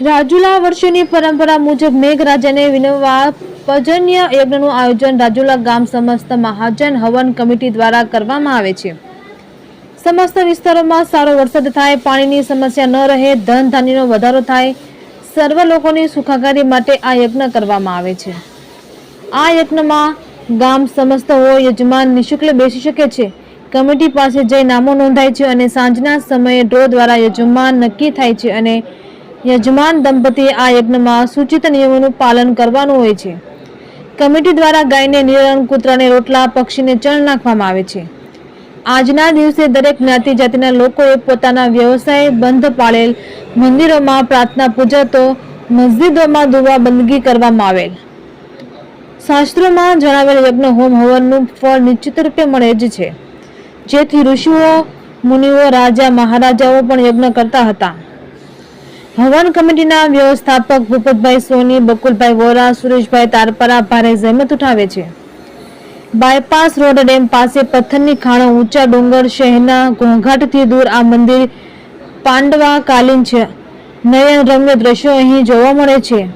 રાજુલા વર્ષોની પરંપરા મુજબ મેઘરાજાને વિનવવા પજન્ય યજ્ઞનું આયોજન રાજુલા ગામ સમસ્ત મહાજન હવન કમિટી દ્વારા કરવામાં આવે છે. સમસ્ત વિસ્તારોમાં સારો વરસાદ થાય, પાણીની સમસ્યા ન રહે ધન ધાન્યનો વધારો થાય, સર્વ લોકોની સુખાકારી માટે આ યજ્ઞ કરવામાં આવે છે. આ યજ્ઞમાં ગામ સમસ્ત હોય યજમાન નિઃશુલ્ક બેસી શકે છે. કમિટી પાસે જઈ નામો નોંધાય છે અને સાંજના સમયે ડ્રો દ્વારા યજમાન નક્કી થાય છે અને યજમાન દંપતીએ આ યજ્ઞમાં સૂચિત નિયમોનું પાલન કરવાનું હોય છે. કમિટી દ્વારા ગાયને નિરણ કૂતરાને રોટલા, પક્ષીને ચણ નાખવામાં આવે છે. આજના દિવસે દરેક જ્ઞાતિ જાતિના લોકોએ પોતાના વ્યવસાય બંધ પાળેલ મંદિરોમાં પ્રાર્થના પૂજા તો મસ્જિદોમાં દુવા બંદગી કરવામાં આવેલ. શાસ્ત્રોમાં જણાવેલ યજ્ઞ હોમ હવનનું ફળ નિશ્ચિત રૂપે મળે જ છે. જેથી ઋષિઓ, મુનિઓ, રાજા, મહારાજાઓ પણ યજ્ઞ કરતા હતા. હવન કમિટીના વ્યવસ્થાપક ભૂપતભાઈ સોની, બકુલભાઈ વોરા, સુરેશભાઈ તારપરા ભારે જહેમત ઉઠાવે છે. બાયપાસ રોડ ડેમ પાસે પથ્થરની ખાણો ઊંચા ડુંગર શહેરના ઘોંઘાટથી દૂર આ મંદિર પાંડવા કાલીન છે. નયન રમ્ય દ્રશ્યો અહીં જોવા મળે છે.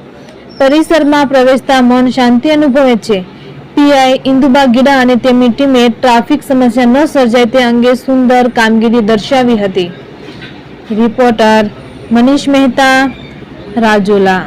પરિસરમાં પ્રવેશતા મન શાંતિ અનુભવે છે. પીઆઈ ઇન્દુબા ગીડા અને તેમની ટીમે ટ્રાફિક સમસ્યા ન સર્જાય તે અંગે સુંદર કામગીરી દર્શાવી હતી. રિપોર્ટર મનીષ મહેતા રાજુલા.